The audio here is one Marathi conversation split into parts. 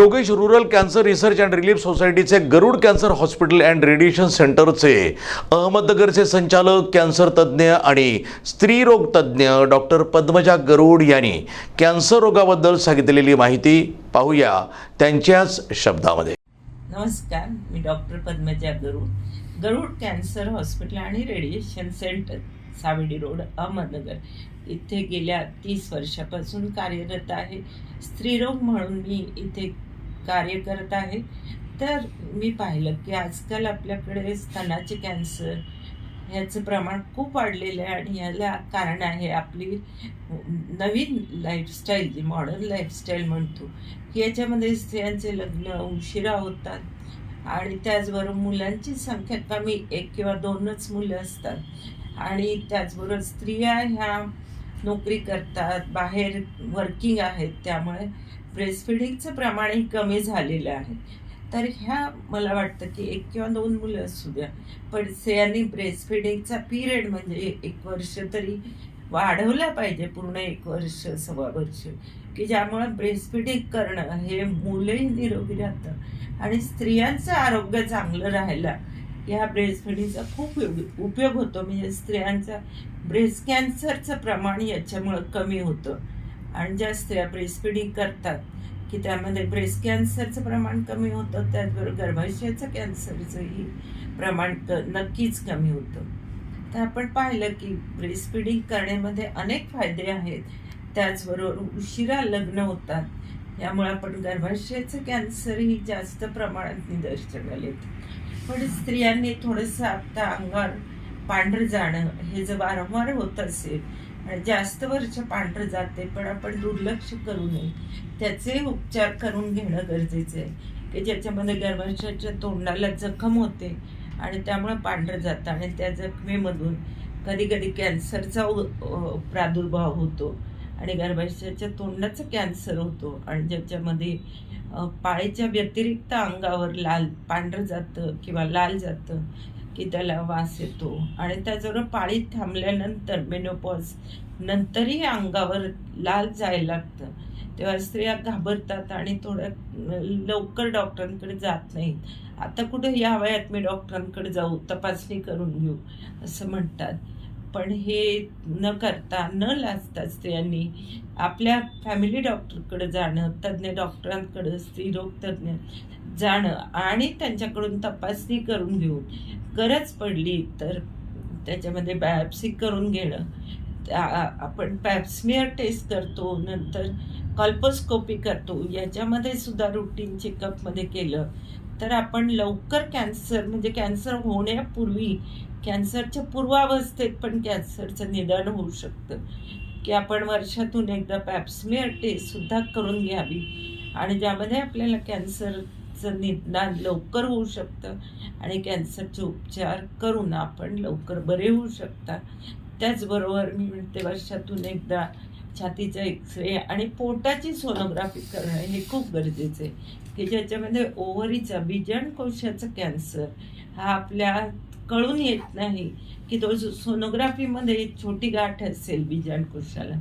Yogesh rural cancer research and relief सोसायटीचे Garud cancer hospital and radiation सेंटरचे अहमदनगरचे संचालक कॅन्सर तज्ज्ञ आणि स्त्रीरोग तज्ज्ञ डॉक्टर पद्मजा गरुड यांनी कॅन्सर रोगाबद्दल सांगितलेली माहिती पाहूया त्यांच्याच शब्दामध्ये. नमस्कार मी doctor Padmaja Garud. Garud cancer hospital आणि radiation centre Savedi road Ahmednagar. इथे गेल्या तीस वर्षापासून कार्यरत आहे. स्त्रीरोग म्हणून मी इथे कार्य करत आहे. तर मी पाहिलं की आजकाल आपल्याकडे स्तनाचे कॅन्सर ह्याचं प्रमाण खूप वाढलेलं आहे आणि ह्याला कारण आहे आपली नवीन लाईफस्टाईल जी मॉडर्न लाईफस्टाईल म्हणतो की याच्यामध्ये स्त्रियांचे लग्न उशिरा होतात आणि त्याचबरोबर मुलांची संख्या कमी एक किंवा दोनच मुलं असतात. आणि त्याचबरोबर स्त्रिया ह्या नोकरी करतात बाहेर वर्किंग आहेत त्यामुळे ब्रेस्टफिडिंगचं प्रमाणही कमी झालेलं आहे. तर ह्या मला वाटतं की एक किंवा दोन मुलं असू द्या पण स्त्रियांनी ब्रेस्टफिडिंगचा पिरियड म्हणजे एक वर्ष तरी वाढवला पाहिजे पूर्ण एक वर्ष सव्वा वर्ष की ज्यामुळे ब्रेस्टफिडिंग करणं हे मुलंही निरोगी राहतं आणि स्त्रियांचं आरोग्य चांगलं राहायला ह्या ब्रेस्टफिडिंगचा खूप उपयोग- उपयोग होतो. म्हणजे स्त्रियांचा ब्रेस्ट कॅन्सरचं प्रमाण याच्यामुळं कमी होतं. आणि ज्या स्त्रिया ब्रेस्टफिडिंग करतात की त्यामध्ये ब्रेस्ट कॅन्सरचं प्रमाण कमी होतं त्याचबरोबर गर्भाशयाचं कॅन्सरचंही प्रमाण क नक्कीच कमी होतं. तर आपण पाहिलं की ब्रेस्टफिडिंग करण्यामध्ये अनेक फायदे आहेत. त्याचबरोबर उशिरा लग्न होतात. यामुळे आपण गर्भाशयाचं कॅन्सरही जास्त प्रमाणात निदर्शनाला येतं. पण स्त्रियांनी थोडंसं आता अंगावर पांढरं जाणं हे जर वारंवार होत असेल आणि जास्त वर्ष पांढरं जाते पण आपण दुर्लक्ष करू नये. त्याचे उपचार करून घेणं गरजेचं आहे. की ज्याच्यामध्ये गर्भाशयाच्या तोंडाला जखम होते आणि त्यामुळे पांढरं जातं आणि त्या जखमेमधून कधी कधी कॅन्सरचा प्रादुर्भाव होतो आणि गर्भाशयाच्या तोंडाचा कॅन्सर होतो आणि ज्याच्यामध्ये पाळीच्या व्यतिरिक्त अंगावर लाल पांढरं जातं किंवा लाल जातं. की त्याला वास येतो. आणि त्याचबरोबर पाळीत थांबल्यानंतर मेनोपॉज नंतरही अंगावर लाल जायला लागतं. तेव्हा स्त्रिया घाबरतात आणि थोड्या लवकर डॉक्टरांकडे जात नाहीत. आता कुठं या वयात मी डॉक्टरांकडे जाऊ तपासणी करून घेऊ असं म्हणतात. पण हे न करता न लाजता स्त्रियांनी आपल्या फॅमिली डॉक्टरकडे जाणं तज्ज्ञ डॉक्टरांकडं स्त्रीरोग तज्ज्ञ जाणं आणि त्यांच्याकडून तपासणी करून घेऊन गरज पडली तर त्याच्यामध्ये बायोप्सी करून घेणं. आपण पॅप्समिअर टेस्ट करतो नंतर कॉल्पोस्कोपी करतो. याच्यामध्ये सुद्धा रुटीन चेकअपमध्ये केलं. तर आपण लवकर कॅन्सर म्हणजे कॅन्सर होण्यापूर्वी कॅन्सरच्या पूर्वावस्थेत पण कॅन्सरचं निदान होऊ शकतं. की आपण वर्षातून एकदा पॅप्समिअर टेस्टसुद्धा करून घ्यावी. आणि ज्यामध्ये आपल्याला कॅन्सरचं निदान लवकर होऊ शकतं आणि कॅन्सरचे उपचार करून आपण लवकर बरे होऊ शकता त्याचबरोबर मी म्हणते वर्षातून एकदा छातीचा एक्सरे आणि पोटाची सोनोग्राफी करणं हे खूप गरजेचं आहे. की ज्याच्यामध्ये ओव्हरीचा बीजाणकोशाचा कॅन्सर हा आपल्या कळून येत नाही की तो सोनोग्राफीमध्ये एक छोटी गाठ असेल बीजाणकोशाला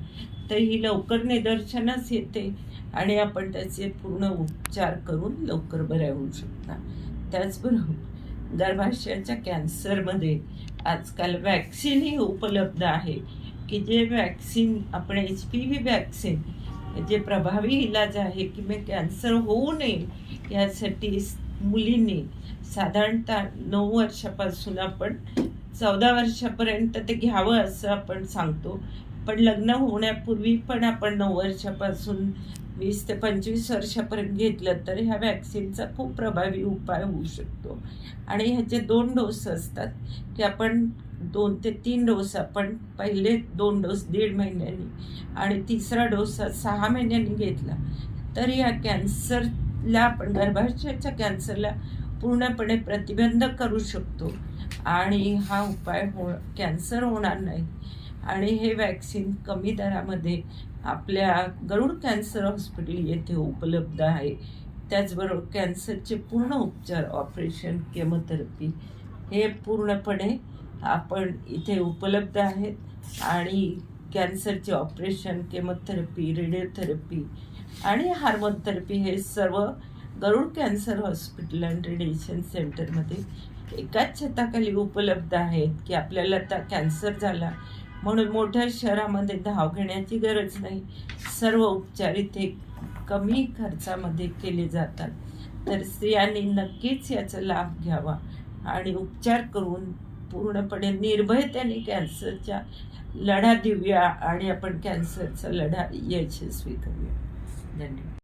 तर ही लवकर निदर्शनास येते आणि आपण त्याचे पूर्ण उपचार करून लवकर बऱ्या होऊ शकता. त्याचबरोबर गर्भाशयाच्या कॅन्सरमध्ये आजकाल वॅक्सिनही उपलब्ध आहे की जे वॅक्सिन आपण एच पी व्ही वॅक्सिन जे प्रभावी इलाज आहे की मग कॅन्सर होऊ नये यासाठी मुलींनी साधारणतः नऊ वर्षापासून आपण चौदा वर्षापर्यंत ते घ्यावं असं आपण सांगतो. पण लग्न होण्यापूर्वी पण आपण नऊ वर्षापासून वीस ते पंचवीस वर्षापर्यंत घेतलं तर ह्या वॅक्सिनचा खूप प्रभावी उपाय होऊ शकतो. आणि ह्याचे दोन डोस असतात की आपण दोन ते तीन डोस आपण पहिले दोन डोस दीड महिन्यांनी आणि तिसरा डोस सहा महिन्यांनी घेतला. तर या कॅन्सरला आपण गर्भाशयाच्या कॅन्सरला पूर्णपणे प्रतिबंध करू शकतो. आणि हा उपाय हो कॅन्सर होणार नाही. आणि हे वॅक्सिन कमी दरामध्ये आपल्या गरुड कॅन्सर हॉस्पिटल येथे उपलब्ध आहे. त्याचबरोबर कॅन्सरचे पूर्ण उपचार ऑपरेशन केमोथेरपी हे पूर्णपणे आपण इथे उपलब्ध आहेत आणि कॅन्सरचे ऑपरेशन केमोथेरपी रेडिओथेरपी आणि हार्मोन थेरपी हे सर्व Garud cancer hospital and radiation सेंटरमध्ये एकाच छताखाली उपलब्ध आहेत की आपल्याला आता कॅन्सर झाला म्हणून मोठ्या शहरामध्ये धाव घेण्याची गरज नाही. सर्व उपचार इथे कमी खर्चामध्ये केले जातात. तर स्त्रियांनी नक्कीच याचा लाभ घ्यावा आणि उपचार करून पूर्णपणे निर्भयतेने कॅन्सरच्या लढा देऊया आणि आपण कॅन्सरचा लढा यशस्वी करूया. धन्यवाद.